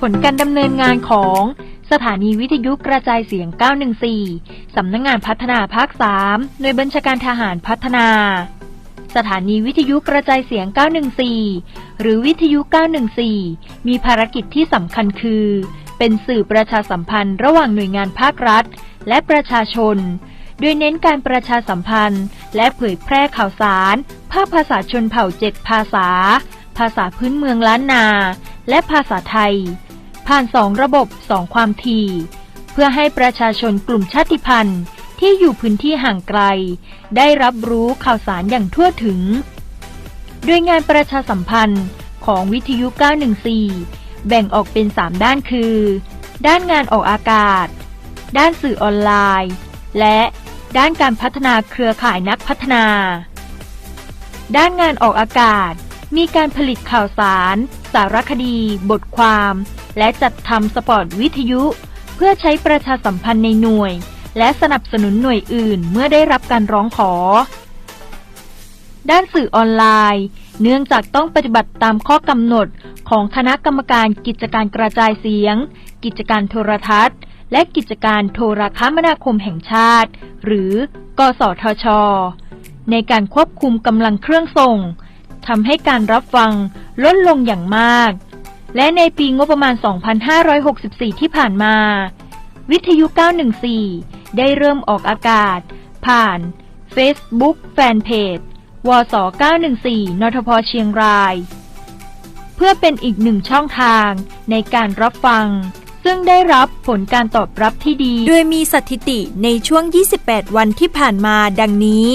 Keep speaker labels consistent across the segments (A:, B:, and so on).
A: ผลการดำเนินงานของสถานีวิทยุกระจายเสียง 914 สำนักงงานพัฒนาภาค 3 หน่วยบัญชาการทหารพัฒนา สถานีวิทยุกระจายเสียง 914 หรือวิทยุ 914 มีภารกิจที่สำคัญคือ เป็นสื่อประชาสัมพันธ์ระหว่างหน่วยงานภาครัฐ และประชาชน โดยเน้นการประชาสัมพันธ์ และเผยแพร่ข่าวสาร ภาคภาษาชนเผ่าเจ็ดภาษา ภาษาพื้นเมืองล้านนา และภาษาไทย ผ่านสองระบบสองความถี่ เพื่อให้ประชาชนกลุ่มชาติพันธุ์ ที่อยู่พื้นที่ห่างไกล ได้รับรู้ข่าวสารอย่างทั่วถึง โดยงานประชาสัมพันธ์ของวิทยุ 914 แบ่งออกเป็น 3 ด้านคือ ด้านงานออกอากาศ ด้านสื่อออนไลน์ และ ด้านการพัฒนาเครือข่ายนักพัฒนา ด้านงานออกอากาศ มีการผลิตข่าวสาร สารคดี บทความ และจัดทำสปอร์ตวิทยุ เพื่อใช้ประชาสัมพันธ์ในหน่วย และสนับสนุนหน่วยอื่นเมื่อได้รับการร้องขอ ด้านสื่อออนไลน์ เนื่องจากต้องปฏิบัติตามข้อกำหนดของคณะกรรมการกิจการกระจายเสียง กิจการโทรทัศน์ และกิจการโทรคมนาคมแห่งชาติ หรือกสทช ในการควบคุมกำลังเครื่องส่งทำให้การรับฟังลดลงอย่างมาก และในปีงบประมาณ 2564 ที่ผ่านมา วิทยุ 914 ได้เริ่มออกอากาศ ผ่าน Facebook Fanpage วส 914 นทพเชียงราย เพื่อเป็นอีกหนึ่งช่องทางในการรับฟัง ซึ่งได้รับผลการตอบรับที่ดี
B: โดยมีสถิติในช่วง 28 วันที่ผ่านมาดังนี้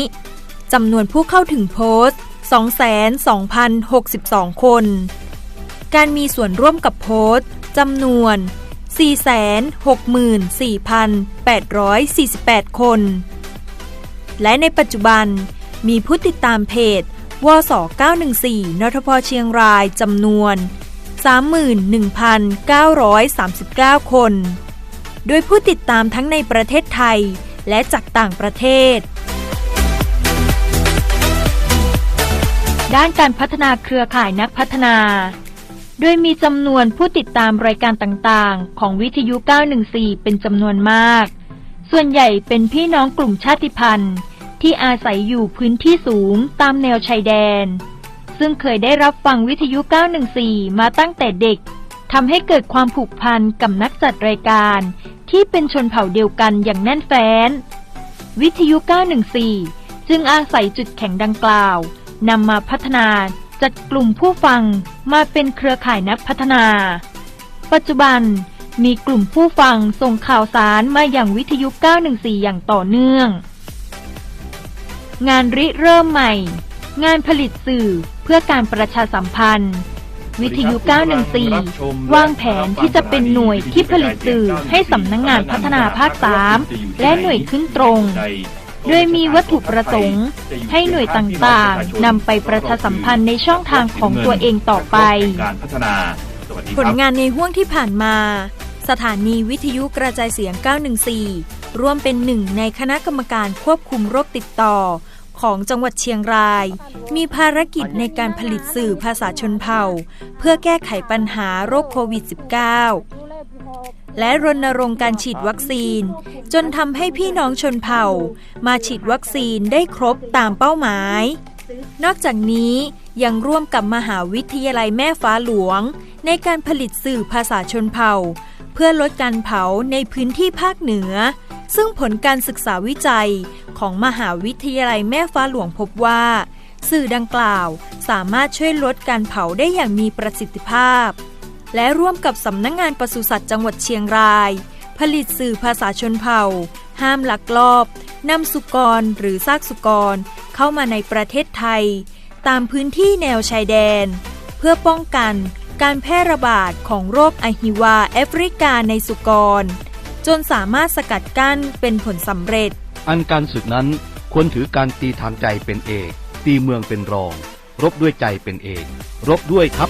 B: จำนวนผู้เข้าถึงโพสต์ 22,062 คน การมีส่วนร่วมกับโพสต์จำนวน 464,848 คน และในปัจจุบันมีผู้ติดตามเพจวส914นทพเชียงรายจำนวน 31,939 คน โดยผู้ติดตามทั้งในประเทศไทยและจากต่างประเทศ
A: ด้านการพัฒนาเครือข่ายนักพัฒนา โดยมีจำนวนผู้ติดตามรายการต่างๆ ของวิทยุ 914 เป็นจำนวนมาก ส่วนใหญ่เป็นพี่น้องกลุ่มชาติพันธุ์ ที่อาศัยอยู่พื้นที่สูงตามแนวชายแดน ซึ่งเคยได้รับฟังวิทยุ 914 มาตั้งแต่เด็กทำให้เกิดความผูกพันกับนักจัดรายการ ที่เป็นชนเผ่าเดียวกันอย่างแน่นแฟ้น วิทยุ 914 จึงอาศัยจุดแข็งดังกล่าวนำมาพัฒนาจัดกลุ่มผู้ฟังมาเป็นเครือข่ายนักพัฒนา ปัจจุบันมีกลุ่มผู้ฟังส่งข่าวสารมาอย่างวิทยุ 914 อย่างต่อเนื่อง งานริเริ่มใหม่ งานผลิตสื่อเพื่อการประชาสัมพันธ์ วิทยุ 914 วางแผนที่จะเป็นหน่วยที่ผลิตสื่อให้สำนักงงานพัฒนาภาค 3 และหน่วยขึ้นตรง โดยมีวัตถุประสงค์ ให้หน่วยต่างๆนำไปประชาสัมพันธ์ในช่องทางของตัวเองต่อไป
B: ผลงานในห่วงที่ผ่านมา สถานีวิทยุกระจายเสียง 914 ร่วมเป็นหนึ่งในคณะกรรมการควบคุมโรคติดต่อ ของจังหวัดเชียงราย มีภารกิจในการผลิตสื่อภาษาชนเผ่า เพื่อแก้ไขปัญหาโรคโควิด -19 และรณรงค์การฉีดวัคซีน จนทำให้พี่น้องชนเผ่า มาฉีดวัคซีนได้ครบตามเป้าหมาย นอกจากนี้ยังร่วมกับมหาวิทยาลัยแม่ฟ้าหลวง ในการผลิตสื่อภาษาชนเผ่า เพื่อลดการเผาในพื้นที่ภาคเหนือ ซึ่งผลการศึกษาวิจัยของมหาวิทยาลัยแม่ฟ้าหลวงพบว่า สื่อดังกล่าวสามารถช่วยลดการเผาได้อย่างมีประสิทธิภาพ และร่วมกับสำนักงงานปศุสัตว์จังหวัดเชียงราย ผลิตสื่อภาษาชนเผ่า ห้ามลักลอบนำสุกรหรือซากสุกร เข้ามาในประเทศไทย ตามพื้นที่แนวชายแดน เพื่อป้องกันการแพร่ระบาดของโรคอหิวาแอฟริกาในสุกร จนสามารถสกัดกั้นเป็นผลสำเร็จ
C: อันการศึกนั้นควรถือการตีทางใจเป็นเอก ตีเมืองเป็นรอง รบด้วยใจเป็นเอก รบด้วยครับ